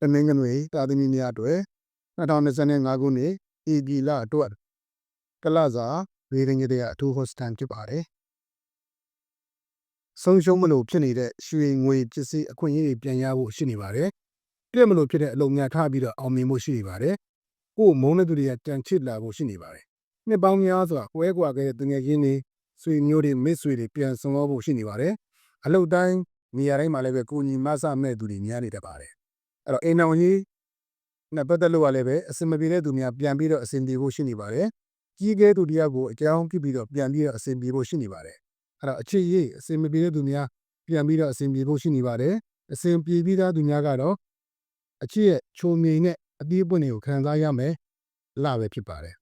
တနင်္ဂနွေသားသမီးများအတွက်2025ခုနှစ်ဧပြီလအတွက်ကလစာရေရင်ကြီးတဲ့အထူးဟော့စတန်ဖြစ်ပါတယ်။ဆုံးရှုံးမလို့ဖြစ်နေတဲ့ရွှေငွေပစ္စည်းအခွင့်အရေးတွေပြန်ရဖို့ရှိနေပါတယ်။ပြည့်မလို့ဖြစ်တဲ့အလုံများထားပြီးတော့အောင်မြင်ဖို့ရှိနေပါတယ်။ကိုယ်မုန်းတဲ့သူတွေကကြံချစ်လာဖို့ရှိနေပါတယ်။နှစ်ပေါင်းများစွာကွဲကွာခဲ့တဲ့တငယ်ချင်းတွေဆွေမျိုးတွေမိတ်ဆွေတွေပြန်ဆုံဖို့ရှိနေပါတယ်။အလုတ်တိုင်းနေရာတိုင်းမှာလည်းပဲကိုညီမဆမဲ့သူတွေများနေတတ်ပါတယ်။ အဲ့တော့အိမ်အောင်ကြီးနဲ့ပတ်သက်လို့ကလည်းပဲအစင်မပြေတဲ့သူများပြန်ပြီးတော့အစင်ပြေဖို့ရှိနေပါတယ်။ကြီးကဲသူတရားကိုအကြောင်းပြုပြီးတော့ပြန်ပြီးတော့အစင်ပြေဖို့ရှိနေပါတယ်။အဲ့တော့အခြေရေးအစင်မပြေတဲ့သူများပြန်ပြီးတော့အစင်ပြေဖို့ရှိနေပါတယ်။အစင်ပြေပြီးသားသူများကတော့အခြေရဲ့ချုံမြိန်နဲ့အသေးပွင့်တွေကိုခံစားရမယ်လပဲဖြစ်ပါတယ်။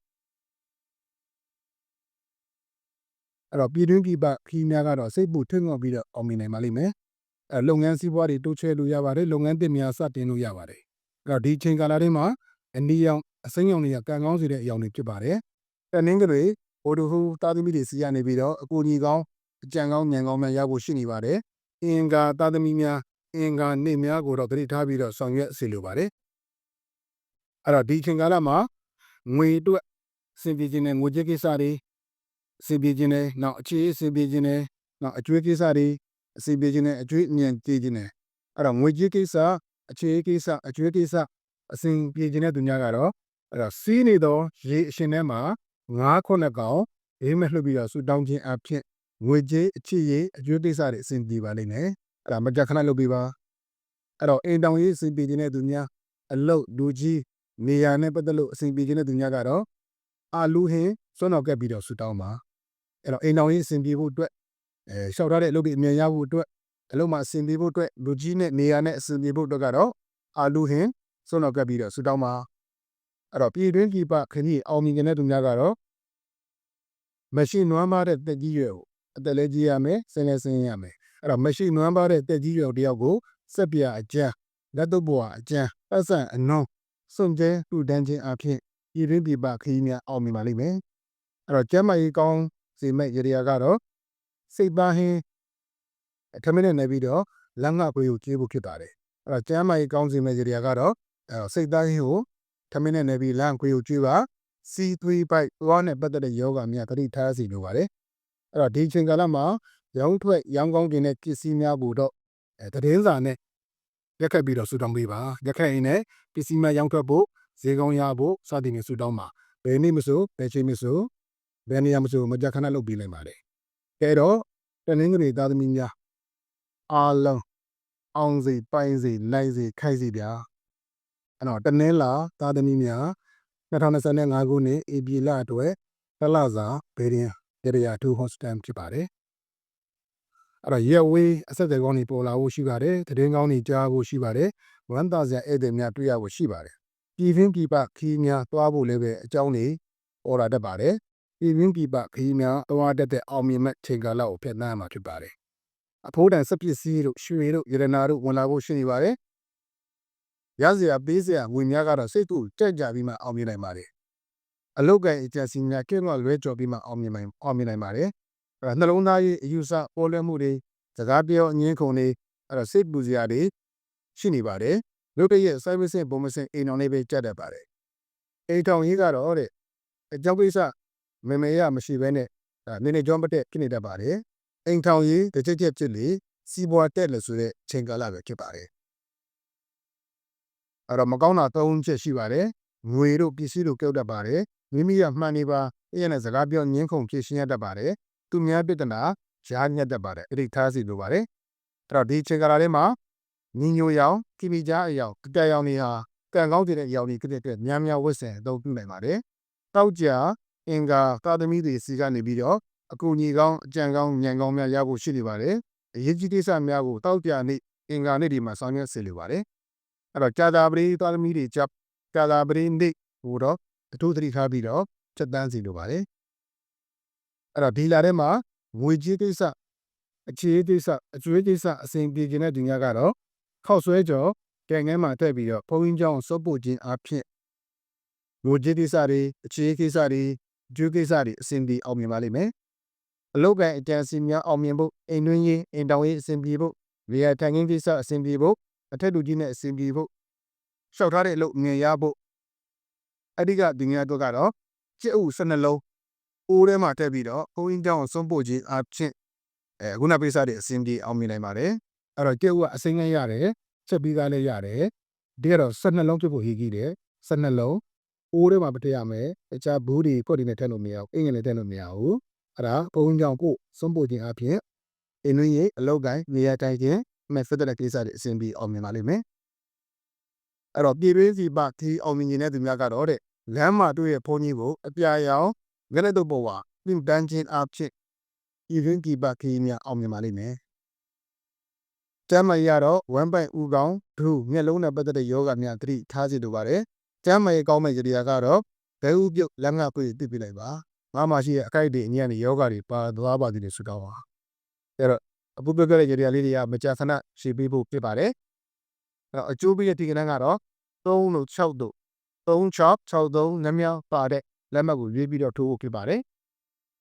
အဲ့တော့ပြည်တွင်းပြည်ပခီးများကတော့စိတ်ပူထွန်းငောက်ပြီးတော့အောင်မြင်နိုင်ပါလိမ့်မယ်။ အဲလုပ်ငန်းစည်းပွားတွေတိုးချဲ့လို့ရပါတယ်လုပ်ငန်းသစ်များစတင်လို့ရပါတယ်။အဲ့တော့ဒီချိန်ကာလတွေမှာအနီရောင်အစိမ်းရောင်တွေကကံကောင်းစေတဲ့အရောင်တွေဖြစ်ပါတယ်။တနင်္ဂနွေဘိုဒူဟူသားသမီးတွေစီရနေပြီးတော့အကူအညီကောင်းအကြံကောင်းဉာဏ်ကောင်းများရဖို့ရှိနေပါတယ်။အင်္ဂါသားသမီးများအင်္ဂါနေ့များကိုတော့တတိထားပြီးတော့ဆောင်ရွက်စေလိုပါတယ်။အဲ့တော့ဒီချိန်ကာလမှာငွေအတွက်စင်ပြေခြင်းနဲ့ငွေကြေးကိစ္စတွေစင်ပြေခြင်းနဲ့နောက်အခြေအစင်ပြေခြင်းနဲ့နောက်အကျွေးကိစ္စတွေ အစင်ပြေခြင်းနဲ့အကျွေးအမြန်ပြေခြင်းနဲ့အဲ့တော့ငွေကြေးကိစ္စအခြေကိစ္စအကျွေးကိစ္စအစဉ်ပြေခြင်းတဲ့သူများကတော့အဲ့တော့စီးနေသောရေအရှင်ထဲမှာငါးခုနှစ်ကောင်အေးမဲ့လှုပ်ပြီးတော့ဆူတောင်းခြင်းအဖြစ်ငွေကြေးအချစ်ရေးအကျွေးကိစ္စတွေအစဉ်ပြေပါလိမ့်မယ်အဲ့ဒါမကြခဏလုပ်ပေးပါအဲ့တော့အိမ်တောင်ရေးအစဉ်ပြေခြင်းတဲ့သူများအလုတ်လူကြီးနေရာနဲ့ပတ်သက်လို့အစဉ်ပြေခြင်းတဲ့သူများကတော့အာလူဟင်းစွန့်တော်ကပ်ပြီးတော့ဆူတောင်းပါအဲ့တော့အိမ်တောင်ရေးအစဉ်ပြေဖို့အတွက် အဲလျှောက်ထားတဲ့အလုပ်တွေအမြန်ရဖို့အတွက်အလုပ်မှာအစဉ်ပြေဖို့အတွက်လူကြီးနဲ့နေရာနဲ့အစဉ်ပြေဖို့အတွက်ကတော့အာလူဟင်းစွန့်တော်ကပ်ပြီးတော့ဆူတောင်းပါအဲ့တော့ပြည်တွင်းပြည်ပခရီးအောင်မြင်တဲ့သူများကတော့မရှိနွမ်းပါတဲ့တက်ကြီးရွယ်ကိုအသက်လဲကြီးရမယ်ဆင်းလဲဆင်းရမယ်အဲ့တော့မရှိနွမ်းပါတဲ့တက်ကြီးရွယ်တယောက်ကိုစက်ပြအကျန်းလက်တော့ဘွာအကျန်းပတ်စံအနုံးစွန့်ကျဲတူတန်းခြင်းအဖြစ်ပြည်တွင်းပြည်ပခရီးများအောင်မြင်ပါလိမ့်မယ်အဲ့တော့ကျမ်းမာရေးကောင်းစေမဲ့ရေရာကတော့ စိတ်သားဟင်းထမင်းနဲ့နေပြီးတော့လက်ငှခွေကိုကျေးဖို့ဖြစ်ပါတယ်အဲ့တော့ကျမ်းမာရေးကောင်းစေမဲ့ရေရာကတော့အဲ့တော့စိတ်သားဟင်းကိုထမင်းနဲ့နေပြီးလက်ခွေကိုကျွေးပါ C3 bite သွားနဲ့ပတ်သက်တဲ့ယောဂများသတိထားစီလိုပါတယ်အဲ့တော့ဒီချိန်ကာလမှာရောင်းထွက်ရောင်းကောင်းတင်တဲ့ပစ္စည်းများကိုတော့အဲသတင်းစာနဲ့ရက်ခတ်ပြီးတော့ဆူတောင်းပေးပါရက်ခတ်ရင်လည်းပစ္စည်းများရောင်းထွက်ဖို့ဈေးကောင်းရဖို့စသည်ဖြင့်ဆူတောင်းပါဘယ်နေ့မဆိုဘယ်ချိန်မဆိုဘယ်နေရာမဆိုမကြခဏလုပ်ပေးနိုင်ပါတယ် ကဲတော့တနင်္ဂနွေသားသမီးများအားလုံးအောင်စီပိုင်စီနိုင်စီခိုက်စီဗျာအဲ့တော့တနင်္လာသားသမီးများ2025ခုနှစ်ဧပြီလအတွက်တလစာဘေးရင်ရရ2 hostel ဖြစ်ပါတယ်အဲ့တော့ရက်ဝေးအဆက်အသွယ်ကောင်းတွေပေါ်လာဖို့ရှိပါတယ်သတင်းကောင်းတွေကြားဖို့ရှိပါတယ်ဝမ်းသာစရာဧည့်သည်များတွေ့ရဖို့ရှိပါတယ်ပြည်တွင်းပြည်ပခီးများတွားဖို့လည်းပဲအကြောင်းတွေပေါ်လာတတ်ပါတယ် ပြည်တွင်းပြည်ပခီးများတွားတတ်တဲ့အောင်မြင်မဲ့ချိန်ကာလကိုဖျက်ဆီးမှာဖြစ်ပါတယ်အဖိုးတန်စက်ပစ္စည်းတို့ရွှေတို့ရတနာတို့ဝင်လာဖို့ရှိနေပါတယ်ရစရာပေးစရာငွေများကတော့စိတ်ကူကြက်ကြပြီးမှအောင်မြင်နိုင်ပါတယ်အလုတ်ကံအကြံစီများကင်းတော့လွဲကြော်ပြီးမှအောင်မြင်နိုင်အောင်မြင်နိုင်ပါတယ်အဲနှလုံးသားရေးအယူဆပေါ်လွှဲမှုတွေစကားပြောအငင်းခုန်တွေအဲ့တော့စိတ်ပူစရာတွေရှိနေပါတယ်လုတ်တရဲ့ service ဘုံမစင်အိမ်တော်လေးပဲကြက်တတ်ပါတယ်အိမ်ထောင်ရေးကတော့တဲ့အကြောင်းကိစ္စ မေမေရမရှိဘဲနဲ့ဒါနေနေကြောမတက်ဖြစ်နေတတ်ပါတယ်အိမ်ထောင်ရေးတစ်ချက်ချက်ဖြစ်လေစီးပွားတက်လို့ဆိုတဲ့ချိန်ကာလပဲဖြစ်ပါတယ်အဲ့တော့မကောင်းတာသုံးချက်ရှိပါတယ်ငွေတို့ပစ္စည်းတို့ကြောက်တတ်ပါတယ်မိမိရမှန်နေပါအဲ့ရနဲ့စကားပြောငင်းခုန်ဖြည့်ရှင်းရတတ်ပါတယ်သူများပြဿနာရားညက်တတ်ပါတယ်အဲ့ဒီထားစီလိုပါတယ်အဲ့တော့ဒီချိန်ကာလလေးမှာညီညိုရောင်ကိမိကြားအယောင်ကြက်ရောင်တွေဟာကံကောင်းတဲ့အယောင်တွေကတဲ့အတွက်များများဝတ်ဆင်အသုံးပြုနိုင်ပါတယ်တောက်ကြ အင်္ဂါသာသမီတွေစီကနေပြီးတော့အကူအညီကောင်းအကြံကောင်းဉာဏ်ကောင်းများရဖို့ရှိနေပါတယ်။အရေးကြီးကိစ္စများကိုတောက်ပြနေ့အင်္ဂါနေ့ဒီမှာဆောင်ရွက်စေလိုပါတယ်။အဲ့တော့ကြာသာပရိသာသမီတွေကြောင့်ကြာသာပရိနေ့ဟိုတော့တထိုးသတိထားပြီးတော့ချက်တန်းစီလိုပါတယ်။အဲ့တော့ဒီလာထဲမှာငွေကြေးကိစ္စအခြေအကိစ္စအကျွေးကိစ္စအစဉ်ပြေခြင်းတဲ့ဒုညကတော့ခောက်ဆွဲကြော်ကံငဲမှာတက်ပြီးတော့ဘုံရင်းကြောင်းစုပ်ပို့ခြင်းအဖြစ်ငွေကြေးကိစ္စတွေအခြေအကိစ္စတွေ ကျွေးကိစ္စတွေအစဉ်ပြေအောင်မြင်ပါလိမ့်မယ်အလုတ်ကန်အကြံစီများအောင်မြင်ဖို့အိမ်တွင်းရေးအိမ်တောင်ရေးအစဉ်ပြေဖို့နေရာထိုင်ခင်းကိစ္စအစဉ်ပြေဖို့အထက်လူကြီးနဲ့အစဉ်ပြေဖို့လျှောက်ထားတဲ့အလုပ်ငင်ရဖို့အဲ့ဒီကဒီငယ်အတွက်ကတော့ကျက်ဥ12လုံးအိုးထဲမှာတက်ပြီးတော့ဘုန်းကြီးကျောင်းဆုံးပို့ခြင်းအဖြစ်အဲခုနပိစတဲ့အစဉ်ပြေအောင်မြင်နိုင်ပါတယ်အဲ့တော့ကျက်ဥကအစိမ်းငယ်ရတယ်ချက်ပြီးသားလည်းရတယ်ဒီကတော့12လုံးဖြစ်ဖို့ဟီးကြီးတယ်12လုံး အိုးထဲမှာပထရမယ်တခြားဘူးတွေကွက်တွေနဲ့ထည့်လို့မရဘူးအင်္ဂလိပ်ထည့်လို့မရဘူးအဲ့ဒါဘုန်းကြီးကျောင်းကိုဆုံးပို့ခြင်းအဖြစ်အင်းကြီးအလောက်ကိုင်းနေရာတိုင်းချင်းမဲ့ဆက်တဲ့ကိစ္စတွေအစဉ်ပြေအောင်မြင်ပါလိမ့်မယ်အဲ့တော့ပြည်တွင်းစီပဒီအောင်မြင်နေတဲ့သူများကတော့တဲ့လမ်းမှာတွေ့ရဘုန်းကြီးကိုအပြာရောင်ငရက်တော့ပေါ်ပါပြင်တန်းချင်းအဖြစ်ပြည်တွင်းပြည်ပခီးများအောင်မြင်ပါလိမ့်မယ်။ကျမ်းမာရေးကတော့ဝမ်းပိုက်ဥကောင်းဒုမျက်လုံးနဲ့ပတ်သက်တဲ့ယောဂများသတိထားစီလိုပါတယ်။ ကျမ်းမာရေးကောင်းမဲ့ကြရာကတော့ဘဲဥပြုတ်လက်ငါပွေပြပြလိုက်ပါ။ငါမှရှိရဲ့အခိုက်တွေအညံ့တွေယောဂတွေပါသွားပါသည်လို့ဆုတောင်းပါ။အဲ့တော့အပူပြပြတဲ့ကြရာလေးတွေကမကြာခဏရှေ့ပေးဖို့ဖြစ်ပါတယ်။အဲ့တော့အကျိုးပေးတဲ့ဒီကနန်းကတော့3လို့6တို့3 chop 6 3နမြောင်ပါတဲ့လက်မှတ်ကိုရွေးပြီးတော့ထိုးဖို့ဖြစ်ပါတယ်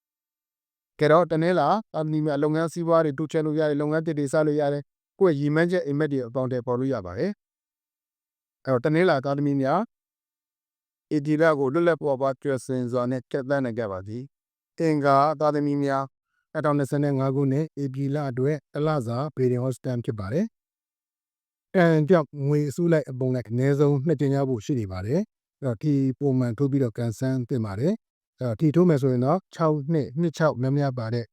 ။ကဲတော့တနင်္လာအမီမလုပ်ငန်းစည်းဝါးတွေတူချဲလို့ရတယ်လုပ်ငန်းတစ်တွေစလို့ရတယ်ကိုယ့်ရည်မှန်းချက်အိမ်မက်တွေအပေါင်းတွေပေါ်လို့ရပါတယ်။အဲ့တော့တနင်္လာသားသမီးများ အဒီလာကိုလွတ်လပ်ပေါ်ပါကျွစင်စွာနဲ့ကက်သန်းနေကြပါသည်။အင်္ဂါသားသမီးများ2025ခုနှစ်ဧပြီလအတွက်တလစာဘေဒင်ဟော့စတန်ဖြစ်ပါတယ်။အဲကြောင့်ငွေအစုလိုက်အပုံလိုက်အနည်းဆုံးနှစ်တင်ရဖို့ရှိနေပါတယ်။အဲ့တော့ဒီပုံမှန်ထိုးပြီးတော့ကန်ဆန်းတင်ပါတယ်။အဲ့တော့ဒီထိုးမယ်ဆိုရင်တော့6နှစ်26များများပါတဲ့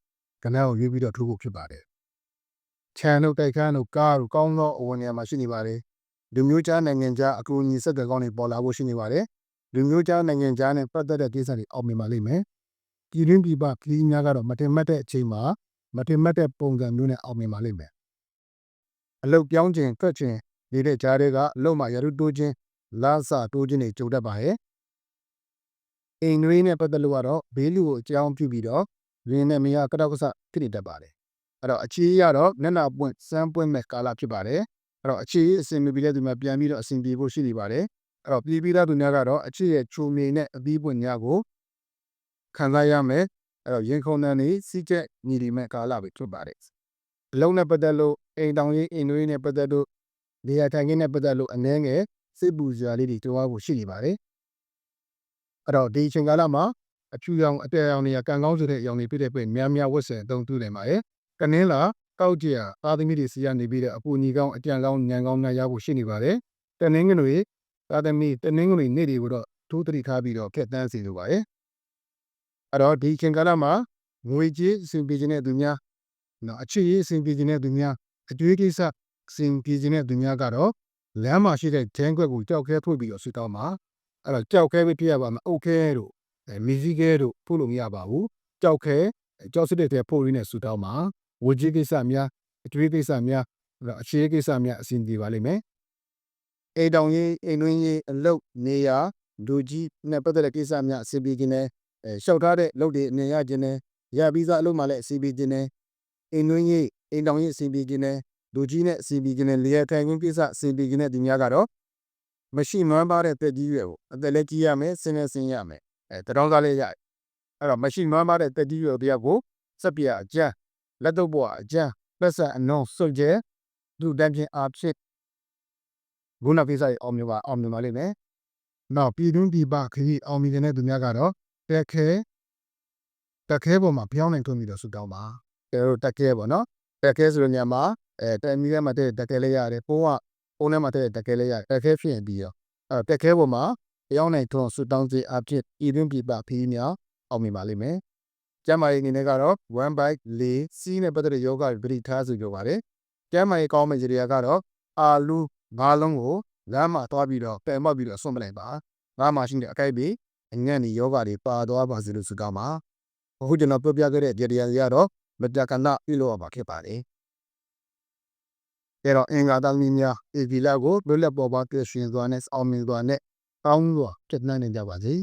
ကဏ္ဍကိုရွေးပြီးတော့ထိုးဖို့ဖြစ်ပါတယ်။ခြံတို့တိုက်ခန်းတို့ကားတို့ကောင်းသောအဝင်နေရာမှာရှိနေပါတယ်။လူမျိုးကြားနိုင်ငံကြားအကူအညီစက်ကကောင်းတွေပေါ်လာဖို့ရှိနေပါတယ်။ လူမျိုးကြားနိုင်ငံကြားနဲ့ပတ်သက်တဲ့ကိစ္စတွေအောင်မြင်ပါလိမ့်မယ်။ပြည်တွင်းပြည်ပခီးများကတော့မတင်မှတ်တဲ့အချိန်မှာမတင်မှတ်တဲ့ပုံစံမျိုးနဲ့အောင်မြင်ပါလိမ့်မယ်။အလုတ်ပြောင်းခြင်းထွက်ခြင်းနေတဲ့ကြားတွေကအလုတ်မှာရရုတိုးခြင်းလာစတိုးခြင်းတွေကြုံတတ်ပါရဲ့။အိမ်တွေနဲ့ပတ်သက်လို့ကတော့ဘေးလူကိုအကြောင်းပြုပြီးတော့ရင်းနဲ့မရကတော့ကဆဖြစ်နေတတ်ပါတယ်။အဲ့တော့အခြေရတော့မျက်နှာပွင့်စမ်းပွင့်မဲ့ကာလဖြစ်ပါတယ်။အဲ့တော့အခြေအစင်မပြီးတဲ့သူများပြန်ပြီးတော့အစင်ပြေဖို့ရှိနေပါတယ်။ အဲ့တော့ပြည်ပြီးသားသူများကတော့အခြေရဲ့ချုံမြေနဲ့အသီးပွင့်များကိုခံစားရမယ်။အဲ့တော့ရင်ခုန်တန်နေစီးချက်ညီဒီမဲ့ကာလပဲဖြစ်ပါတယ်။အလုံးနဲ့ပတ်သက်လို့အိမ်တောင်ရေးအိမ်တွေနဲ့ပတ်သက်လို့နေရာထိုင်ခင်းနဲ့ပတ်သက်လို့အနှဲငယ်စစ်ပူစရာလေးတွေတွားဖို့ရှိနေပါတယ်။အဲ့တော့ဒီအချိန်ကာလမှာအဖြူရောင်အတဲရောင်တွေကကံကောင်းဆိုတဲ့အရောင်တွေဖြစ်တဲ့ပြင်များများဝတ်ဆင်အသုံးပြုနိုင်ပါတယ်။ကနင်းလာကောက်ကြရသားသမီးတွေစီကနေပြီးတော့အပူညီကောင်းအကြံကောင်းညံကောင်းများရဖို့ရှိနေပါတယ်။တနင်္ဂနွေ သားသမီးတနင်္ဂနွေနေ့တွေကိုတော့ထိုးတတိထားပြီးတော့ခက်တန်းစီလိုပါတယ်။အဲ့တော့ဒီအချိန်ကာလမှာငွေကြေးအဆင်ပြေခြင်းတဲ့သူများနော်အခြေရေးအဆင်ပြေခြင်းတဲ့သူများအကျွေးကိစ္စအဆင်ပြေခြင်းတဲ့သူများကတော့လမ်းမှာရှိတဲ့ဂျန်ခွက်ကိုကြောက်ခဲထုတ်ပြီးတော့ဆူတောင်းပါအဲ့တော့ကြောက်ခဲပဲပြရပါမယ်အုတ်ခဲတို့အဲမီဇီခဲတို့ဖို့လို့မရပါဘူးကြောက်ခဲကြောက်စစ်တဲ့ဖို့ရင်းနဲ့ဆူတောင်းပါဝကြီးကိစ္စများအကျွေးကိစ္စများအခြေရေးကိစ္စများအဆင်ပြေပါလိမ့်မယ် အိမ်တောင်ရေးအိမ်တွင်းရေးအလုပ်နေရာလူကြီးနဲ့ပတ်သက်တဲ့ကိစ္စများအဆင်ပြေခြင်းနဲ့အဲလျှောက်ထားတဲ့လုပ်တွေအမြင်ရခြင်းနဲ့ရပြီးသားအလုပ်မှလည်းအဆင်ပြေခြင်းနဲ့အိမ်တွင်းရေးအိမ်တောင်ရေးအဆင်ပြေခြင်းနဲ့လူကြီးနဲ့အစီအပြီးခြင်းနဲ့လေယာထိုင်ခွင့်ကိစ္စအစီအပြီးခြင်းနဲ့ဒီများကတော့မရှိမွမ်းပါတဲ့တက်ကြီးရွယ်ကိုအသက်လည်းကြီးရမယ်ဆင်းလည်းဆင်းရမယ်အဲတတော်သားလည်းရအဲ့တော့မရှိမွမ်းပါတဲ့တက်ကြီးရွယ်တရားကိုစက်ပြအကျန်းလက်တော့ပေါ်အကျန်းလက်ဆက်အနုံစွတ်ကျဲဒုတန်းချင်းအားဖြင့် ဂုဏကိစ္စရအောင်မြပါအောင်မြပါလိမ့်မယ်နောက်ပြည်တွင်းပြည်ပခရီးအောင်မြင်တဲ့သူများကတော့တက်ခဲတက်ခဲပေါ်မှာပြောင်းနိုင်ထွန်းပြီးတော့ဆူတောင်းပါအဲတော့တက်ခဲပေါ့နော်တက်ခဲဆိုတဲ့ညမှာအဲတက်မီထဲမှာတဲ့တက်ကဲလေးရတယ်ပုံးကပုံးထဲမှာတဲ့တက်ကဲလေးရတက်ခဲဖြစ်ရင်ပြီးရောအဲတက်ခဲပေါ်မှာအယောင်းနိုင်ထွန်းဆူတောင်းစေအဖြစ်ဤတွင်ပြပဖီးများအောင်မြင်ပါလိမ့်မယ်ကျမ်းမာရေးအနေနဲ့ကတော့1 byte ၄စီးနဲ့ပတ်သက်တဲ့ယောဂပရိထားစုပြောပါတယ်ကျမ်းမာရေးကောင်းမယ့်ကြရာကတော့အာလူ ငါးလုံးကိုလမ်းမှာသွားပြီးတော့ပယ်မောက်ပြီးတော့ဆွန့်ပလိုက်ပါငါးမှာရှိတဲ့အကိုက်ပြီးအငန့်ဒီယောဂတွေပါသွားပါစေလို့ဆုတောင်းပါအခုကျွန်တော်ပြောပြခဲ့တဲ့ကြရာတွေကတော့မတက်ကနပြုလို့ရပါခဲ့ပါတယ်အဲတော့အင်္ဂါသားသမီးများဧပြီလကိုလွတ်လပ်ပေါ်ပါပြည့်ရှင်စွာနဲ့အောင်မြင်စွာနဲ့ကောင်းစွာပြည့်နှံ့နေကြပါစေ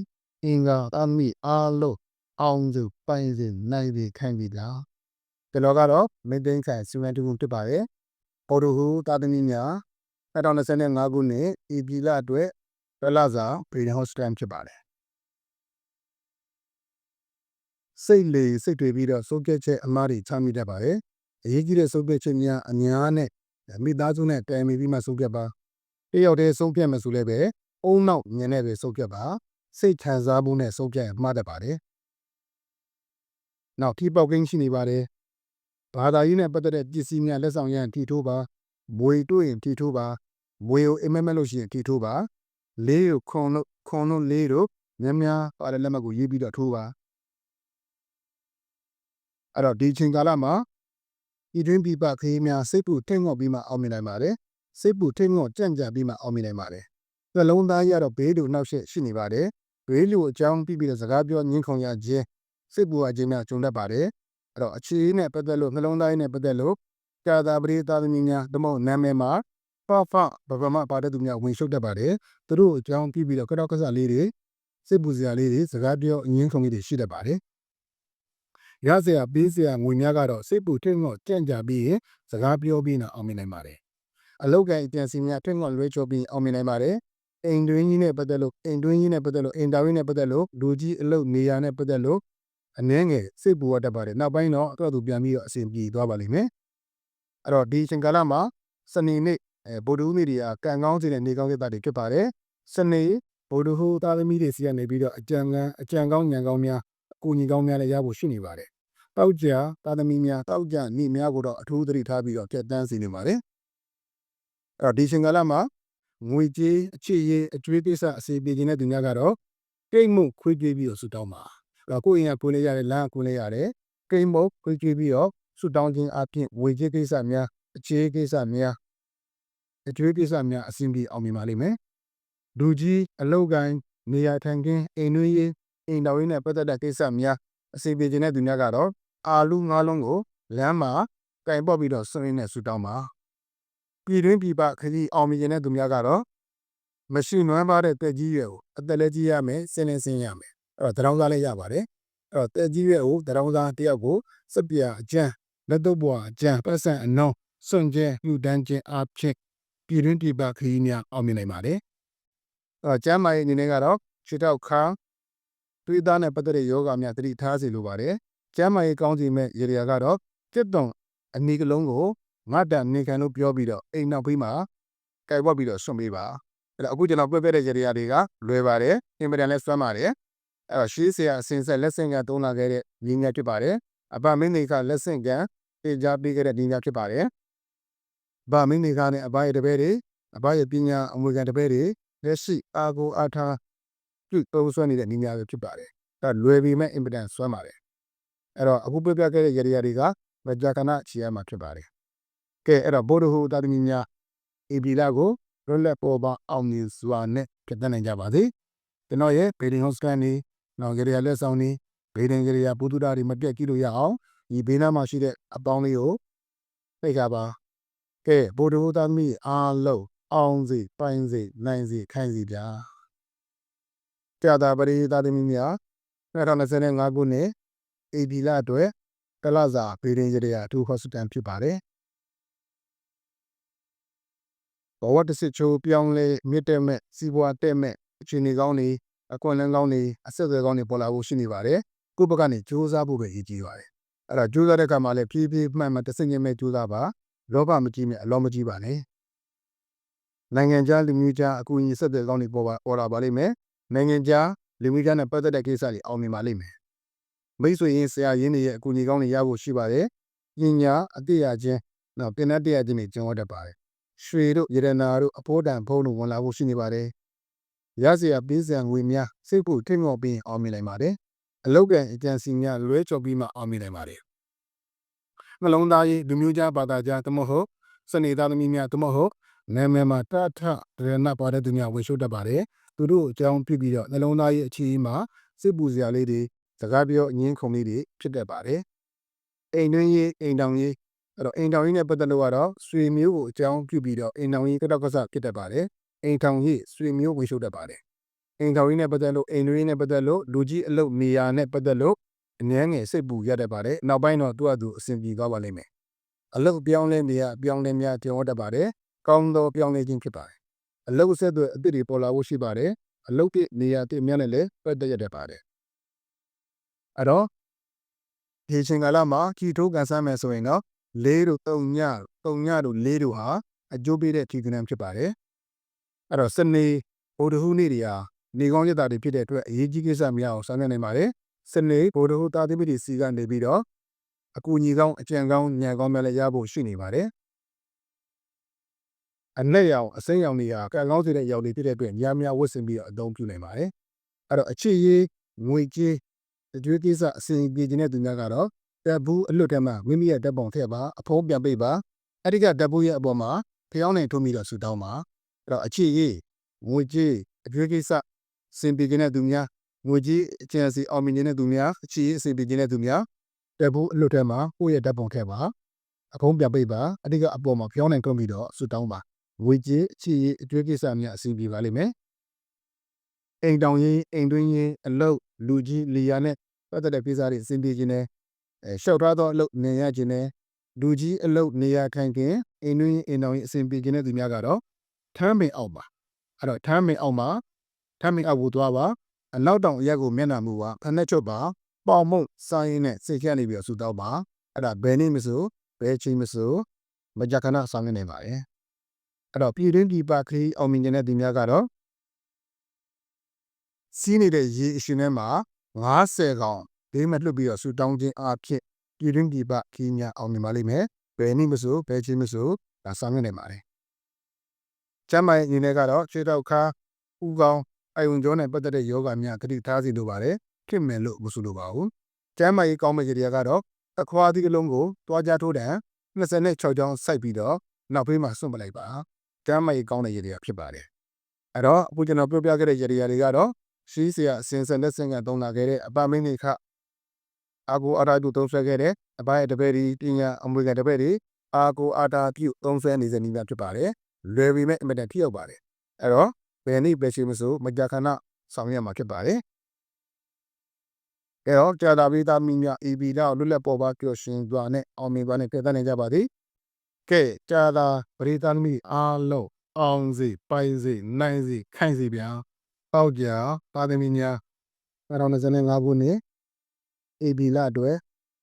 အင်္ဂါသားသမီးအားလုံးအောင်စုပိုင်စဉ်နိုင်ပြီးခံပြီးလားကျွန်တော်ကတော့မင်းသိန်းခိုင်စီမံတူမှုဖြစ်ပါတယ်ပေါ်တူဟူသားသမီးများ 2025ခုနှစ်ဧပြီလအတွက်ဒလစာပေနဟော့စတန်ဖြစ်ပါတယ်စိတ်လေစိတ်တွေပြီးတော့စိုးပြည့်ချက်အမားတွေချမိတတ်ပါတယ်အရေးကြီးတဲ့စိုးပြည့်ချက်များအများနဲ့မိသားစုနဲ့တိုင်ပင်ပြီးမှဆုံးဖြတ်ပါတယောက်တည်းဆုံးဖြတ်မယ်ဆိုလည်းပဲအုံနောက်ညင်နဲ့ပဲဆုံးဖြတ်ပါစိတ်ခံစားမှုနဲ့ဆုံးဖြတ်ရင်မှားတတ်ပါတယ်နောက်ထီပေါက်ကင်းရှိနေပါတယ်ဘာသာရေးနဲ့ပတ်သက်တဲ့ပစ္စည်းများလက်ဆောင်ရရင်ထီထိုးပါမွေတွေ့ရင်ထီထိုးပါ မွေကိုအိမ်မက်မက်လို့ရှိရင်ထီထိုးပါလေးကိုခွန်လို့ခွန်လို့လေးတို့များများပါတဲ့လက်မှတ်ကိုရေးပြီးတော့ထိုးပါအဲ့တော့ဒီချိန်ကာလမှာဤတွင်းပြပခရီးများစိတ်ပူထိတ်ငေါ့ပြီးမှအောင်မြင်နိုင်ပါတယ်စိတ်ပူထိတ်ငေါ့ကြံ့ကြပြီးမှအောင်မြင်နိုင်ပါတယ်နှလုံးသားရတော့ဘေးလိုနှောက်ရှက်ရှိနေပါတယ်ဘေးလိုအကြောင်းပြပြီးတော့စကားပြောညှင်းခုန်ရခြင်းစိတ်ပူအခြင်းများကြုံတတ်ပါတယ်အဲ့တော့အခြေအနေနဲ့ပတ်သက်လို့နှလုံးသားရင်းနဲ့ပတ်သက်လို့ကာသာပရိသသမီးများတမောနာမည်မှာ ဖဖဘဘမပါတဲ့သူများဝင်ရှုပ်တတ်ပါတယ်သူတို့အကြောင်းပြပြီးတော့ကတော့ကစားလေးတွေစိတ်ပူစရာလေးတွေစကားပြောအငင်းခုန်လေးတွေရှိတတ်ပါတယ်ရစရာပေးစရာငွေများကတော့စိတ်ပူထိတ်ငေါ့ကြံ့ကြပြီးရင်စကားပြောပြီးတော့အောင်မြင်နိုင်ပါတယ်အလောက်ကန်အပြန်စီများထိတ်ငေါ့လွဲချောပြီးအောင်မြင်နိုင်ပါတယ်အိမ်တွင်းကြီးနဲ့ပတ်သက်လို့အိမ်တွင်းကြီးနဲ့ပတ်သက်လို့အိမ်တာဝင်းနဲ့ပတ်သက်လို့လူကြီးအလုပ်နေရာနဲ့ပတ်သက်လို့အနှဲငယ်စိတ်ပူရတတ်ပါတယ်နောက်ပိုင်းတော့အတွက်သူပြန်ပြီးတော့အဆင်ပြေသွားပါလိမ့်မယ်အဲ့တော့ဒီအချိန်ကာလမှာစနေနေ့ အဲဗုဒ္ဓဦးနေ့တွေကကံကောင်းစေတဲ့နေကောင်းစေတာတွေဖြစ်ပါတယ်စနေဗုဒ္ဓဟူသားသမီးတွေစီကနေပြီးတော့အကြံကံအကြံကောင်းညံကောင်းများအကူအညီကောင်းများလည်းရဖို့ရှိနေပါတယ်တောက်ကြသားသမီးများတောက်ကြနေများကိုတော့အထူးသတိထားပြီးတော့ပြတ်တန်းစီနေပါတယ်အဲ့တော့ဒီအချိန်ကာလမှာငွေကြေးအခြေရေးအကျွေးကိစ္စအစီအပြေခြင်းတဲ့သူများကတော့ကိတ်မှုခွေးပြေးပြီးတော့ဆူတောင်းပါအဲ့တော့ကိုယ့်အိမ်ကကိုယ်လေးရတယ်လမ်းကကိုယ်လေးရတယ်ကိတ်မှုခွေးပြေးပြီးတော့ဆူတောင်းခြင်းအပြင်ငွေကြေးကိစ္စများအခြေကိစ္စများ အကျွေးကိစ္စများအစဉ်ပြေအောင်မြင်ပါလိမ့်မယ်လူကြီးအလောက်ကိုင်းနေရာထိုင်ခင်းအိမ်တွင်းရေးအိမ်တော်ရင်းနဲ့ပတ်သက်တဲ့ကိစ္စများအစီအပြေခြင်းတဲ့သူများကတော့အာလူငါးလုံးကိုလမ်းမှာကင်ပေါက်ပြီးတော့ဆွရင်းနဲ့ဆူတောင်းပါပြည်တွင်းပြည်ပခကြီးအောင်မြင်တဲ့သူများကတော့မရှိနွမ်းပါတဲ့တက်ကြီးရွယ်ကိုအသက်လည်းကြီးရမယ်စင်းလည်းစင်းရမယ်အဲ့တော့တရောင်းစားလည်းရပါတယ်အဲ့တော့တက်ကြီးရွယ်ကိုတရောင်းစားတယောက်ကိုစက်ပြအကျန်းလက်တော့ဘွားအကျန်းပတ်စံအနှုံးစွန့်ကျဲလူတန်းချင်းအဖြစ် ပြည်တွင်းပြည်ပခကြီးများအောင်မြင်နိုင်ပါတယ်အဲ့တော့ကျမ်းမာရေးအနေနဲ့ကတော့ခြေထောက်ခါသွေးသားနဲ့ပတ်သက်တဲ့ယောဂများတတိထားစီလိုပါတယ်ကျမ်းမာရေးကောင်းစီမဲ့ရေရာကတော့တစ်တုံအနီကလုံးကိုငါတန်နေခံလို့ပြောပြီးတော့အိမ်နောက်ဖေးမှာကြိုက်ဝတ်ပြီးတော့ဆွန့်ပေးပါအဲ့တော့အခုကျွန်တော်ပြပြတဲ့ရေရာတွေကလွယ်ပါတယ်အင်မတန်လဲစွမ်းပါတယ်အဲ့တော့ရှေးဆရာအစင်ဆက်လက်ဆင့်ကသုံးလာခဲ့တဲ့ညီငယ်ဖြစ်ပါတယ်အပမင်းတွေကလက်ဆင့်ကတေချာပေးခဲ့တဲ့ညီငယ်ဖြစ်ပါတယ် ဗာမင်းတွေကနဲ့အဘရဲ့တပည့်တွေအဘရဲ့ပညာအမွေခံတပည့်တွေလက်ရှိအာကိုအာထာပြုသုံးဆွဲနေတဲ့ညီငယ်ပဲဖြစ်ပါတယ်အဲ့လွယ်ပေမဲ့အင်မတန်စွမ်းပါတယ်အဲ့တော့အခုပြပြခဲ့တဲ့ရေရာတွေကမကြာခဏချီရမှာဖြစ်ပါတယ်ကဲအဲ့တော့ဘိုးတို့ဟူတာသမီများအေပီလာကိုလွတ်လပ်ပေါ်ပါအောင်မြင်စွာနဲ့ပြတ်နိုင်ကြပါစေကျွန်တော်ရဲ့ဘေဒင်ဟော့စကန်နေနောက်ကြရလက်ဆောင်နေဘေဒင်ကြရပုဒ္ဒရာတွေမပြတ်ကြည့်လို့ရအောင်ဒီဘေးနားမှာရှိတဲ့အပေါင်းလေးကိုဖိတ်ခါပါ ကဲဘိုးတို့သားသမီးအားလုံးအောင်စီပိုင်စီနိုင်စီခိုင်စီဗျာကြာတာပရိသတ်သမီးများ2025ခုနှစ်အေဒီလအတွက်ကလစာဘေဒင်ကြရအထူးဟော့စတန်ဖြစ်ပါတယ်ဘဝတစ်စစ်ချိုးပြောင်းလဲမြင့်တက်မဲ့စီးပွားတက်မဲ့အခြေအနေကောင်းတွေအခွင့်အလမ်းကောင်းတွေအဆက်အသွယ်ကောင်းတွေပေါ်လာဖို့ရှိနေပါတယ်ကိုယ့်ဘက်ကနေစူးစမ်းဖို့ပဲအရေးကြီးပါတယ်အဲ့တော့စူးစမ်းတဲ့အခါမှာလည်းဖြည်းဖြည်းမှန်မှန်တဆင့်ချင်းပဲစူးစမ်းပါ လောဘမကြီးနဲ့အလောမကြီးပါနဲ့နိုင်ငံခြားလူမျိုးခြားအကူအညီဆက်သွယ်ကောင်းတွေပေါ်ပါပေါ်လာပါလိမ့်မယ်နိုင်ငံခြားလူမျိုးခြားနဲ့ပတ်သက်တဲ့ကိစ္စတွေအောင်မြင်ပါလိမ့်မယ်မိတ်ဆွေရင်းဆရာရင်းတွေရဲ့အကူအညီကောင်းတွေရဖို့ရှိပါတယ်ပညာအသိရခြင်းနောက်ပင်တဲ့တရားခြင်းတွေကျင့်ဝတ်တတ်ပါတယ်ရွှေတို့ရတနာတို့အဖိုးတန်ဖုံးတို့ဝင်လာဖို့ရှိနေပါတယ်။ရစရာပေးစရာငွေများစိတ်ဖို့ထိမော့ပြီးအောင်မြင်နိုင်ပါတယ်။အလောက်ကန်အကြံစီများလွဲချော်ပြီးမှအောင်မြင်နိုင်ပါတယ်။ နှလုံးသားရေးလူမျိုးကြားဘာသာကြားတမဟုတ်စနေသားသမီးများတမဟုတ်နာမည်မှာတထဒရဏပါတဲ့သူများဝင်ရှုတတ်ပါတယ်။သူတို့အကြောင်းဖြစ်ပြီးတော့နှလုံးသားရေးအခြေအမှာစိတ်ပူစရာလေးတွေစကားပြောအငင်းခုန်လေးတွေဖြစ်တတ်ပါတယ်။အိမ်တွင်းရေးအိမ်တောင်ရေးအဲ့တော့အိမ်ထောင်ရေးနဲ့ပတ်သက်လို့ကတော့ဆွေမျိုးကိုအကြောင်းပြုပြီးတော့အိမ်ထောင်ရေးကတော့ကစားဖြစ်တတ်ပါတယ်အိမ်ထောင်ရေးဆွေမျိုးဝင်ရှုတတ်ပါတယ်အိမ်ထောင်ရေးနဲ့ပတ်သက်လို့အိမ်တွင်းနဲ့ပတ်သက်လို့လူကြီးအလုပ်နေရာနဲ့ပတ်သက်လို့ အငန်းငယ်စိတ်ပူရတတ်ပါတယ်နောက်ပိုင်းတော့သူ့အတူအဆင်ပြေသွားပါလိမ့်မယ်အလုပ်ပြောင်းလဲနေရပြောင်းလဲများတင်ဝတ်တတ်ပါတယ်ကောင်းသောပြောင်းလဲခြင်းဖြစ်ပါတယ်အလုပ်ဆက်သွယ်အသစ်တွေပေါ်လာဖို့ရှိပါတယ်အလုပ်ပြနေရာတည်များနဲ့လည်းပတ်သက်ရတတ်ပါတယ်အဲ့တော့ဒီချိန်ကာလမှာခီထိုးကန်ဆန်းမယ်ဆိုရင်တော့၄တို့၃ည၃ညတို့၄တို့ဟာအကျိုးပေးတဲ့ထီကနံဖြစ်ပါတယ်အဲ့တော့စနေဗုဒ္ဓဟူးနေ့တွေဟာနေကောင်းရတာတွေဖြစ်တဲ့အတွက်အရေးကြီးကိစ္စများအောင်ဆောင်ရွက်နိုင်ပါတယ် စနေဗုဒ္ဓဟူးသားသမီးတွေစီကနေပြီးတော့အကူအညီကောင်းအကြံကောင်းဉာဏ်ကောင်းများလည်းရဖို့ရှိနေပါတယ်အနက်ရောင်အစိမ်းရောင်တွေဟာကံကောင်းစေတဲ့ရောင်တွေဖြစ်တဲ့အတွက်များများဝတ်ဆင်ပြီးတော့အသုံးပြုနိုင်ပါတယ်အဲ့တော့အခြေရေးငွေကြေးအကျွေးကိစ္စအစဉ်ပြေခြင်းတဲ့သူများကတော့တပ်ဘူးအလွတ်ထဲမှာမိမိရဲ့တပ်ပုံထည့်ပါအဖုံးပြန်ပိတ်ပါအဲ့ဒီကတပ်ဘူးရဲ့အပေါ်မှာဖျောင်းနေထုံးပြီးတော့ဆူတောင်းပါအဲ့တော့အခြေရေးငွေကြေးအကျွေးကိစ္စအစဉ်ပြေခြင်းတဲ့သူများ ငွေကြေးအကျဉ်းစီအောင်မြင်ခြင်းတဲ့သူများအခြေရေးအစဉ်ပြေခြင်းတဲ့သူများတပ်ဘူးအလွတ်ထဲမှာကိုယ့်ရဲ့တပ်ပုံထည့်ပါအဖုံးပြန်ပိတ်ပါအဲ့ဒီကအပေါ်မှာဖျောင်းနေထုံးပြီးတော့ဆူတောင်းပါငွေကြေးအခြေရေးအကျွေးကိစ္စများအစဉ်ပြေပါလိမ့်မယ်အိမ်တောင်ရေးအိမ်တွင်းရေးအလုတ်လူကြီးလီယာနဲ့ပတ်သက်တဲ့ကိစ္စတွေအစဉ်ပြေခြင်းနဲ့အဲလျှောက်ထားသောအလုတ်နေရခြင်းနဲ့လူကြီးအလုတ်နေရခိုင်ခင်အိမ်တွင်းရေးအိမ်တောင်ရေးအစဉ်ပြေခြင်းတဲ့သူများကတော့ထမ်းပင်အောက်ပါအဲ့တော့ထမ်းပင်အောက်မှာထမ်းပင်အောက်ကိုသွားပါ အနောက်တောင်အရက်ကိုမျက်နှာမူပါဖက်နှက်ချွတ်ပါပေါင်မုံစိုင်းနဲ့စိတ်ချနေပြီးတော့ဆူတောက်ပါအဲ့ဒါဘယ်နည်းမဆိုဘယ်ချိန်မဆိုမကြခဏဆောင်နေနိုင်ပါတယ်အဲ့တော့ပြည်တွင်းပြည်ပခရီးအောင်မြင်ခြင်းတဲ့သူများကတော့စီးနေတဲ့ရေအရှင်ထဲမှာ90ကောင်ဒေးမလွတ်ပြီးတော့ဆူတောင်းခြင်းအဖြစ်ပြည်တွင်းပြည်ပခီးများအောင်မြင်ပါလိမ့်မယ်ဘယ်နည်းမဆိုဘယ်ချိန်မဆိုဒါဆောင်ရွက်နိုင်ပါတယ်ကျမ်းမာရေးအနေနဲ့ကတော့ခြေထောက်ခါဥကောင်း အိုင်ဝင်ကြောနဲ့ပတ်သက်တဲ့ယောဂများဂတိထားစီလိုပါတယ်ခင်မယ်လို့မဆိုလိုပါဘူးကျမ်းမာရေးကောင်းမယ့်ကြတွေကတော့အခွားသီးအလုံးကိုတွားကြထိုးတံ26ချောင်းစိုက်ပြီးတော့နောက်ဖေးမှာစွန့်ပလိုက်ပါကျမ်းမာရေးကောင်းတဲ့ကြတွေကဖြစ်ပါတယ်အဲ့တော့အခုကျွန်တော်ပြောပြခဲ့တဲ့ကြတွေတွေကတော့ရှိစရာအစင်စံတဲ့စင်ကသုံးလာခဲ့တဲ့အပမင်းနေခအာကိုအာတာပြုသုံးဆွဲခဲ့တဲ့အပရဲ့တပည့်ဒီပညာအမွေကတပည့်ဒီအာကိုအာတာပြုသုံးဆွဲနေစေနည်းများဖြစ်ပါတယ်လွယ်ပေမဲ့အင်မတန်ထိရောက်ပါတယ်အဲ့တော့ ဘယ်နည်းပဲရှိမစို့မကြာခဏဆောင်ရွက်မှာဖြစ်ပါတယ်အဲတော့ကြာတာပိသားမိများ AB လောက်လွတ်လပ်ပေါ်ပါပျော်ရွှင်စွာနဲ့အောင်မြင်စွာနဲ့ပြသနိုင်ကြပါသည်ကဲကြာတာပရိသတ်မိအားလုံးအောင်စီပိုင်စီနိုင်စီခိုင်စီဗျာပေါက်ကြပါသမီများ2025ခုနှစ် AB လအတွက်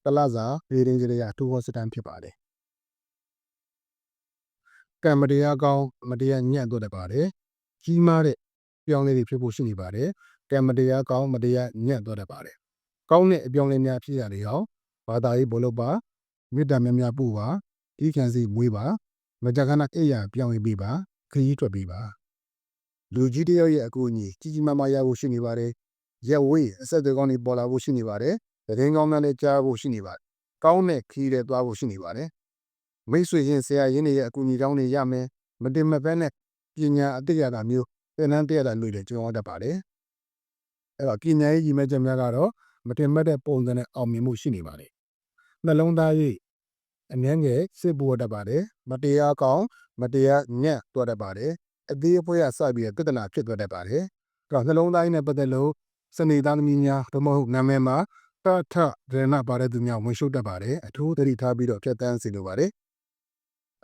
တလစာရေရင်ကြရတူဟောစတန်ဖြစ်ပါတယ်ကံမတရားကောင်းမတရားညံ့တော့တတ်ပါတယ် ကြီးမားတဲ့ပြောင်းလဲတွေဖြစ်ဖို့ရှိနေပါတယ်ကံမတရားကောင်းမတရားညံ့တော့တတ်ပါတယ်ကောင်းတဲ့အပြောင်းလဲများဖြစ်ရလေအောင်ဘာသာရေးဘလို့ပါမေတ္တာများများပို့ပါဒီခံစီမွေးပါမကြခဏအိယာပြောင်းရေးပေးပါခရီးထွက်ပေးပါလူကြီးတယောက်ရဲ့အကူအညီကြီးကြီးမားမားရဖို့ရှိနေပါတယ်ရက်ဝေးအဆက်အသွယ်ကောင်းတွေပေါ်လာဖို့ရှိနေပါတယ်သတင်းကောင်းများလည်းကြားဖို့ရှိနေပါတယ်ကောင်းတဲ့ခရီးတွေသွားဖို့ရှိနေပါတယ်မိတ်ဆွေရင်ဆရာရင်းတွေရဲ့အကူအညီကောင်းတွေရမယ်မတင်မဖက်နဲ့ ပညာအသိရတာမျိုးသင်တန်းတရတာမျိုးတွေကြုံရတတ်ပါတယ်အဲ့တော့ပညာရေးကြီးမဲ့ချက်များကတော့မတင်မတဲ့ပုံစံနဲ့အောင်မြင်မှုရှိနေပါတယ်နှလုံးသားရေးအငန်းငယ်စစ်ပေါ်တတ်ပါတယ်မတရားကောင်းမတရားညံ့တွက်တတ်ပါတယ်အသေးအဖွဲရစပြီးပြဿနာဖြစ်သွားတတ်ပါတယ်အဲ့တော့နှလုံးသားရေးနဲ့ပတ်သက်လို့စနေသားသမီးများဘမဟုတ်နာမည်မှာတထဒရဏပါတဲ့သူများဝင်ရှုပ်တတ်ပါတယ်အထူးသတိထားပြီးတော့ဖြတ်တန်းစီလိုပါတယ်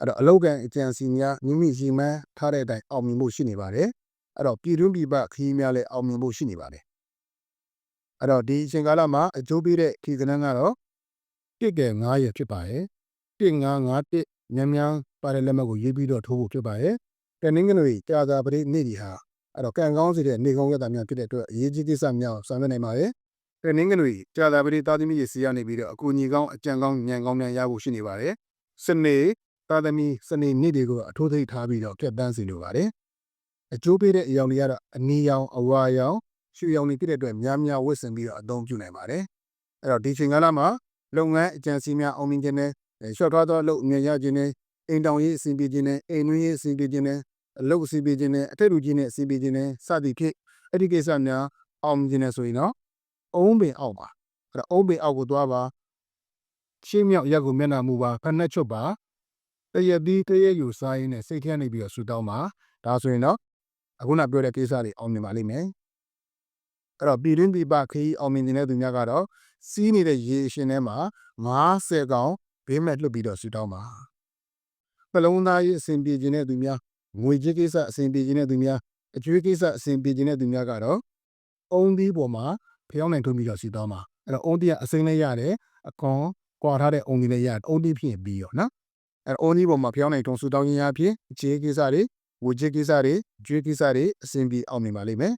အဲ့တော့အလောက်ကန်အကြံစီများမိမိရှိမှန်းထားတဲ့အတိုင်းအောင်မြင်မှုရှိနေပါတယ်အဲ့တော့ပြည်တွင်းပြည်ပခီးများလည်းအောင်မြင်မှုရှိနေပါတယ်အဲ့တော့ဒီအချိန်ကာလမှာအကျိုးပေးတဲ့ခီးကနန်းကတော့တစ်ကဲ9ရက်ဖြစ်ပါတယ်1951ညံမြန်ပါတဲ့လက်မှတ်ကိုရေးပြီးတော့ထိုးဖို့ဖြစ်ပါတယ်တနင်္ဂနွေကြာသာပရိနေ့ဒီဟာအဲ့တော့ကံကောင်းစေတဲ့နေကောင်းရတာများဖြစ်တဲ့အတွက်အရေးကြီးကိစ္စများကိုဆောင်ရွက်နိုင်ပါတယ်တနင်္ဂနွေကြာသာပရိသားသမီးတွေစီကနေပြီးတော့အကူအညီကောင်းအကြံကောင်းဉာဏ်ကောင်းများရဖို့ရှိနေပါတယ်စနေ သားသမီးစနေနေ့တွေကိုအထိုးသိထားပြီးတော့ပြတ်တန်းစီလိုပါတယ်အကျိုးပေးတဲ့အယောင်တွေကတော့အနီရောင်အဝါရောင်ရွှေရောင်တွေဖြစ်တဲ့အတွက်များများဝတ်ဆင်ပြီးတော့အသုံးပြုနိုင်ပါတယ်အဲ့တော့ဒီချိန်ကာလမှာလုပ်ငန်းအကြံစီများအောင်မြင်ခြင်းနဲ့ရှော့ထားသောအလုပ်အမြင်ရခြင်းနဲ့အိမ်တောင်ရေးအဆင်ပြေခြင်းနဲ့အိမ်တွင်းရေးအဆင်ပြေခြင်းနဲ့အလုပ်အဆင်ပြေခြင်းနဲ့အထက်လူကြီးနဲ့အဆင်ပြေခြင်းနဲ့စသည်ဖြင့်အဲ့ဒီကိစ္စများအောင်မြင်ခြင်းနဲ့ဆိုရင်တော့အုံးပင်အောက်ပါအဲ့တော့အုံးပင်အောက်ကိုသွားပါရှင်းမြောက်ရက်ကိုမျက်နှာမူပါဖက်နှက်ချွတ်ပါ တရပြီးတရယူစားရင်းနဲ့စိတ်ထဲနေပြီးတော့ဆူတောင်းပါဒါဆိုရင်တော့အခုနပြောတဲ့ကိစ္စတွေအောင်မြင်ပါလိမ့်မယ်အဲ့တော့ပြည်တွင်းပြည်ပခရီးအောင်မြင်နေတဲ့သူများကတော့စီးနေတဲ့ရေရှင်ထဲမှာ90ကောင်ဘေးမဲ့လွတ်ပြီးတော့ဆူတောင်းပါပလုံးသားရေးအစဉ်ပြေခြင်းတဲ့သူများငွေကြေးကိစ္စအစဉ်ပြေခြင်းတဲ့သူများအကျွေးကိစ္စအစဉ်ပြေခြင်းတဲ့သူများကတော့အုံသီးပေါ်မှာဖျောင်းနိုင်ထုံးပြီးတော့ဆူတောင်းပါအဲ့တော့အုံသီးကအစိမ်းလေးရတယ်အကောင်ကွာထားတဲ့အုံသီးလေးရတယ်အုံသီးဖြစ်ပြီးရောနော် အဲ့အုံသီးပေါ်မှာဖျောင်းနိုင်ထုံးဆူတောင်းခြင်းအဖြစ်အခြေကိစ္စတွေဝေချေကိစ္စတွေကျွေးကိစ္စတွေအစဉ်ပြေအောင်မြင်ပါလိမ့်မယ်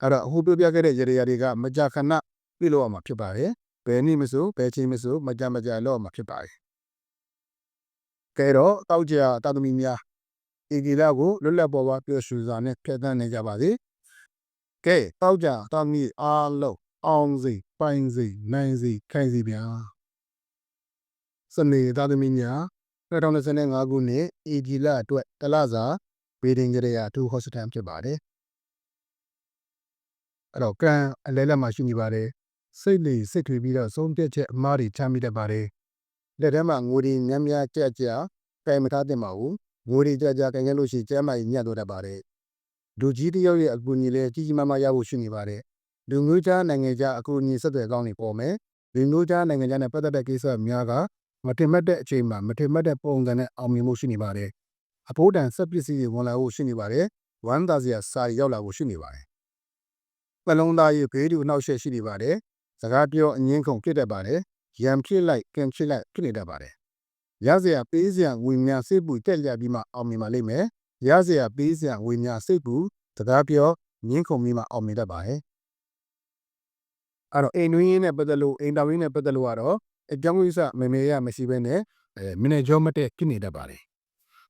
အဲ့တော့အခုပြောပြခဲ့တဲ့ရေရာတွေကမကြာခဏပြုလုပ်ရမှာဖြစ်ပါတယ်ဘယ်နည်းမဆိုဘယ်ချိန်မဆိုမကြာမကြာလုပ်ရမှာဖြစ်ပါတယ်ကဲတော့တောက်ကြတာသမီများဧကီလာကိုလွတ်လပ်ပေါ်ပါပျော်ရွှင်စွာနဲ့ဖျက်ဆီးနိုင်ကြပါစေကဲတောက်ကြတာသမီအားလုံးအောင်စီပိုင်စီနိုင်စီခိုင်စီဗျာစနေသားသမီးများ 2025ခုနှစ်ဧပြီလအတွက်တလစာဘေဒင်ကြရတူဟော့စတန်ဖြစ်ပါတယ်အဲ့တော့ကံအလဲလက်မှာရှိနေပါတယ်စိတ်လေးစိတ်ထွေပြီးတော့ဆုံးဖြတ်ချက်အမှားတွေချမိတတ်ပါတယ်လက်ထဲမှာငွေတွေများများကြက်ကြက်ကင်မထားတင်ပါဘူးငွေတွေကြက်ကြကင်ခဲ့လို့ရှိရင်ကျမ်းမာရေးညံ့တော့တတ်ပါတယ်လူကြီးတယောက်ရဲ့အကူအညီလည်းကြီးကြီးမားမားရဖို့ရှိနေပါတယ်လူမျိုးခြားနိုင်ငံခြားအကူအညီဆက်သွယ်ကောင်းနေပေါ်မယ်လူမျိုးခြားနိုင်ငံခြားနဲ့ပတ်သက်တဲ့ကိစ္စများက မတင်မတ်တဲ့အချိန်မှာမတင်မတ်တဲ့ပုံစံနဲ့အောင်မြင်မှုရှိနေပါတယ်အဖို့တန်ဆက်ပစ္စည်းတွေဝင်လာဖို့ရှိနေပါတယ်ဝမ်းသာစရာစာတွေရောက်လာဖို့ရှိနေပါတယ်နှလုံးသားရေးဘေးဒုနှောက်ယှက်ရှိနေပါတယ်စကားပြောအငင်းခုန်ဖြစ်တတ်ပါတယ်ရံဖြစ်လိုက်ကင်ဖြစ်လိုက်ဖြစ်နေတတ်ပါတယ်ရစရာပေးစရာငွေများစိတ်ပူတက်လျက်ပြီးမှအောင်မြင်ပါလိမ့်မယ်ရစရာပေးစရာငွေများစိတ်ပူစကားပြောငင်းခုန်ပြီးမှအောင်မြင်တတ်ပါတယ်အဲ့တော့အိမ်တွင်းရင်းနဲ့ပတ်သက်လို့အိမ်တော်ရင်းနဲ့ပတ်သက်လို့ကတော့ အကြောင်းကိစ္စမေမေရမရှိဘဲနဲ့အဲမင်းနဲ့ကြောမတက်ဖြစ်နေတတ်ပါတယ်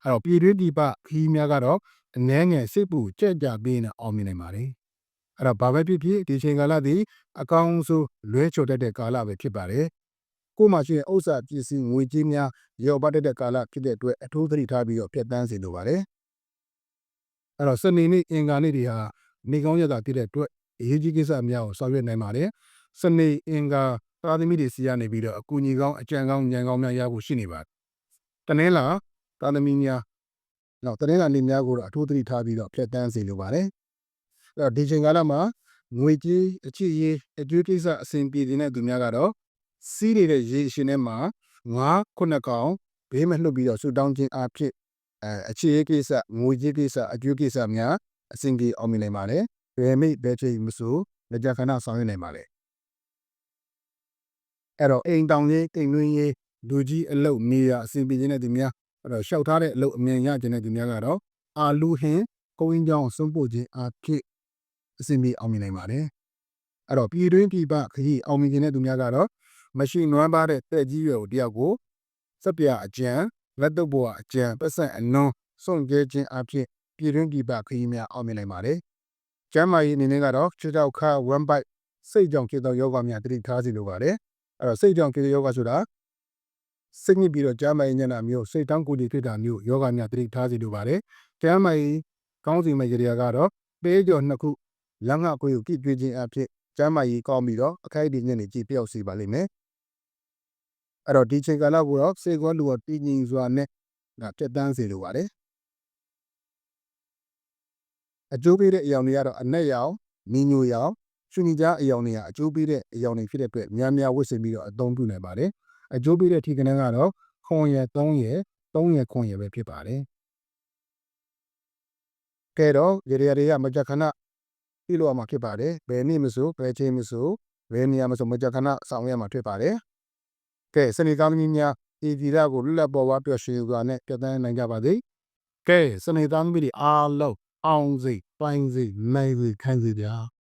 အဲ့တော့ပြည်တွင်းဒီပခီးများကတော့အနှဲငယ်စိတ်ပူကြက်ကြပေးနေအောင်မြင်နိုင်ပါတယ်အဲ့တော့ဘာပဲဖြစ်ဖြစ်ဒီချိန်ကာလသည်အကောင်းဆုံးလွဲချော်တတ်တဲ့ကာလပဲဖြစ်ပါတယ်ကို့မှာရှိတဲ့ဥစ္စာပစ္စည်းငွေကြေးများရောပတ်တတ်တဲ့ကာလဖြစ်တဲ့အတွက်အထူးသတိထားပြီးတော့ပြတ်တန်းစေလိုပါတယ်အဲ့တော့စနေနေ့အင်္ဂါနေ့တွေဟာနေကောင်းရတာဖြစ်တဲ့အတွက်အရေးကြီးကိစ္စများကိုဆောင်ရွက်နိုင်ပါတယ်စနေအင်္ဂါ သာသမီတွေစီကနေပြီးတော့အကူအညီကောင်းအကြံကောင်းဉာဏ်ကောင်းများရဖို့ရှိနေပါတယ်တနင်္လာသာသမီများတော့တနင်္လာနေ့များကိုတော့အထူးသတိထားပြီးတော့ဖြတ်တန်းစေလိုပါတယ်အဲ့တော့ဒီချိန်ကာလမှာငွေကြေးအချစ်ရေးအကျွေးကိစ္စအစဉ်ပြေနေတဲ့သူများကတော့စီးနေတဲ့ရေရှင်ထဲမှာငါးခုနှစ်ကောင်ဘေးမလှုပ်ပြီးတော့ဆူတောင်းခြင်းအဖြစ်အဲအခြေရေးကိစ္စငွေကြေးကိစ္စအကျွေးကိစ္စများအစဉ်ပြေအောင်မြင်နိုင်ပါတယ်ဘယ်မိဘယ်ချိန်မဆိုလက်ကြခဏဆောင်ရွက်နိုင်ပါတယ် အဲ့တော့အိမ်တောင်ရေးအိမ်တွင်းရေးလူကြီးအလုပ်နေရအစဉ်ပြေခြင်းတဲ့သူများအဲ့တော့ရှောက်ထားတဲ့အလုပ်အမြင်ရခြင်းတဲ့သူများကတော့အာလူဟင်းကုန်းရင်းကြောင်းစွန့်ပို့ခြင်းအဖြစ်အစဉ်ပြေအောင်မြင်နိုင်ပါတယ်အဲ့တော့ပြည်တွင်းပြည်ပခရီးအောင်မြင်ခြင်းတဲ့သူများကတော့မရှိနွမ်းပါတဲ့တဲ့ကြီးရွယ်ကိုတယောက်ကိုစက်ပြအကျံလက်တော့ဘွားအကျံပတ်ဆက်အနွန်းစွန့်ကြဲခြင်းအဖြစ်ပြည်တွင်းပြည်ပခရီးများအောင်မြင်နိုင်ပါတယ်ကျမ်းမာရေးအနေနဲ့ကတော့ခြေထောက်ခါဝမ်ဘိုက်စိတ်ကြောင့်ဖြစ်သောယောဂများတတိထားစီလိုပါတယ် အဲ့တော့စိတ်ကြောင့်ဖြစ်တဲ့ယောဂဆိုတာစိတ်ညစ်ပြီးတော့ကျမ်းမာရေးညနာမျိုးစိတ်တောင်းကိုယ်တည်ဖြစ်တာမျိုးယောဂများတတိထားစီလိုပါတယ်ကျမ်းမာရေးကောင်းစီမဲ့ကြရကတော့ပေးကြော်နှစ်ခုလက်ငှကိုယ်ကိုကြည့်တွေ့ခြင်းအဖြစ်ကျမ်းမာရေးကောင်းပြီးတော့အခိုက်အတန့်ညနေကြည့်ပြောက်စီပါလိမ့်မယ်အဲ့တော့ဒီချိန်ကာလကိုတော့စေကောလူတော်တည်ငြိမ်စွာနဲ့ဒါတက်တန်းစေလိုပါတယ်အကျိုးပေးတဲ့အယောင်တွေကတော့အနက်ရောင်မီညိုရောင် ရှင်ကြီးကြားအယောင်တွေကအကျိုးပေးတဲ့အယောင်တွေဖြစ်တဲ့အတွက်များများဝတ်ဆင်ပြီးတော့အသုံးပြုနိုင်ပါတယ်အကျိုးပေးတဲ့ထီကနန်းကတော့ခွန်ရယ်3ရယ်3ရယ်ခွန်ရယ်ပဲဖြစ်ပါတယ်ကဲတော့ရေရတွေကမကြခဏပြုလို့ရမှာဖြစ်ပါတယ်ဘယ်နည်းမဆိုဘယ်ချိန်မဆိုဘယ်နေရာမဆိုမကြခဏဆောင်ရမှာဖြစ်ပါတယ်ကဲစနေကောင်းကြီးများဒီဒီလာကိုလွတ်လပ်ပေါ်ဝါပျော်ရွှင်စွာနဲ့ပြသနိုင်ကြပါစေကဲစနေသားသမီးတွေအားလုံးအောင်စိပိုင်စိနိုင်စိခိုင်းစိဗျာ